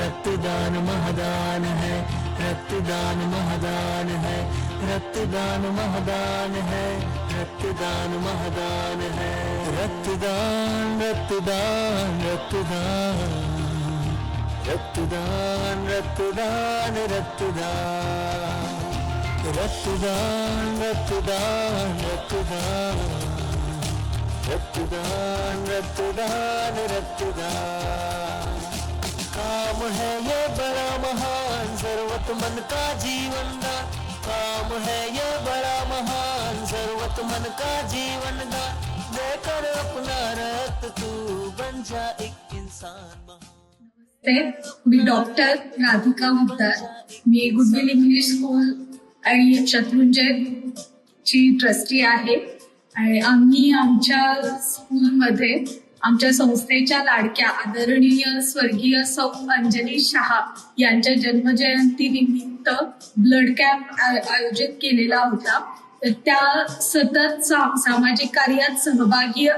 रक्तदान महदान है रक्तदान महदान है रक्तदान महदान है रक्तदान महदान है। रक्तदान रक्तदान रक्तदान रक्तदान रक्तदान रक्तदान। रक्तदान रक्तदान रक्तदान रक्तदान रक्तदान रक्तदान। है ये बड़ा महान जरूरत मन का जीवन दान काम है ये बड़ा महान जरूरत मन का जीवन दान देकर अपना रक्त तू बन जा एक इंसान महान। मी डॉक्टर राधिका मुद्दार मी गुडविल इंग्लिश स्कूल आणि शत्रुंजय ची ट्रस्टी आहे. आणि आम्ही आमच्या स्कूलमध्ये आमच्या संस्थेच्या लाडक्या आदरणीय स्वर्गीय सौ अंजली शहा यांच्या जन्मजयंती निमित्त ब्लड कॅम्प आयोजित केलेला होता. तर त्या सतत सामाजिक कार्यात सहभागी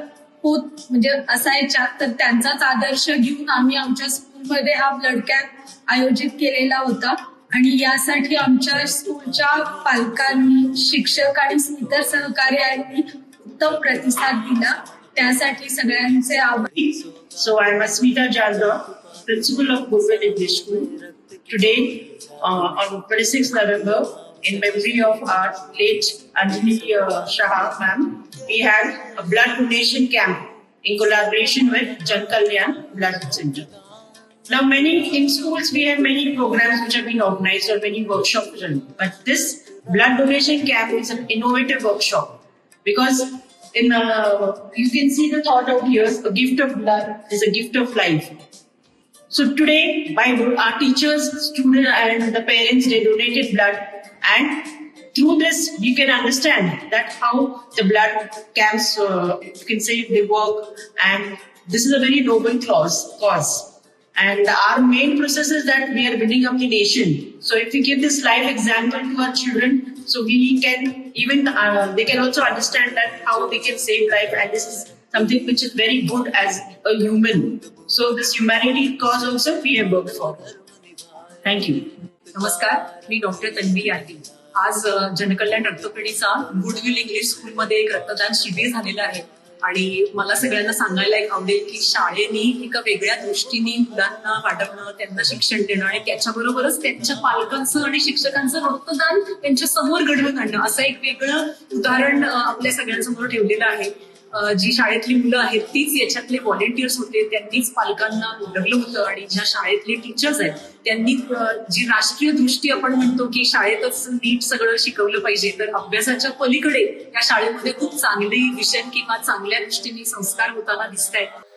होत म्हणजे असायच्या तर त्यांचाच आदर्श घेऊन आम्ही आमच्या स्कूलमध्ये हा ब्लड कॅम्प आयोजित केलेला होता. आणि यासाठी आमच्या स्कूलच्या पालकांनी शिक्षक आणि इतर सहकार्यांनी उत्तम प्रतिसाद दिला. त्यासाठी सगळ्यांचे आभार So I'm Asmita Jalda, principal of Goodwill English School. Today, uh, on 26th November, in memory of our late Anjali uh, Shah ma'am, we had a blood donation camp in collaboration with Jan Kalyan Blood Center. Now, many in schools we have many programs which have been organized or many workshops, run. but this blood donation camp is an innovative workshop because in uh, you can see the thought out here: a gift of blood is a gift of life. So today, by our teachers, students, and the parents, they donated blood, and through this, you can understand that how the blood camps, uh, you can say they work, and this is a very noble cause. Cause. And our main process is that we are building up the nation. So if we give this life example to our children, so we can even uh, they can also understand that how they can save life, and this is something which is very good as a human. So this humanity cause also we have worked for. Thank you. नमस्कार मी doctor Tanvi याती आज अ, जनकल्याण रक्तपेढीचा goodwill English स्कूलमध्ये एक रक्तदान शिबिर झालेलं आहे आणि मला सगळ्यांना सांगायला एक आवडेल की शाळेने एका वेगळ्या दृष्टीने मुलांना वाढवणं त्यांना शिक्षण देणं आणि त्याच्याबरोबरच त्यांच्या पालकांचं आणि शिक्षकांचं रक्तदान त्यांच्यासमोर घडवून आणणं असं एक वेगळं उदाहरण आपल्या सगळ्यांसमोर ठेवलेलं आहे. जी शाळेतली मुलं आहेत तीच याच्यातले व्हॉलेंटियर्स होते त्यांनीच पालकांना बोलवलं होतं आणि ज्या शाळेतले टीचर्स आहेत त्यांनी जी राष्ट्रीय दृष्टी आपण म्हणतो की शाळेतच नीट सगळं शिकवलं पाहिजे तर अभ्यासाच्या पलीकडे या शाळेमध्ये खूप चांगली विषय किंवा चांगल्या दृष्टीने संस्कार होताना दिसत आहेत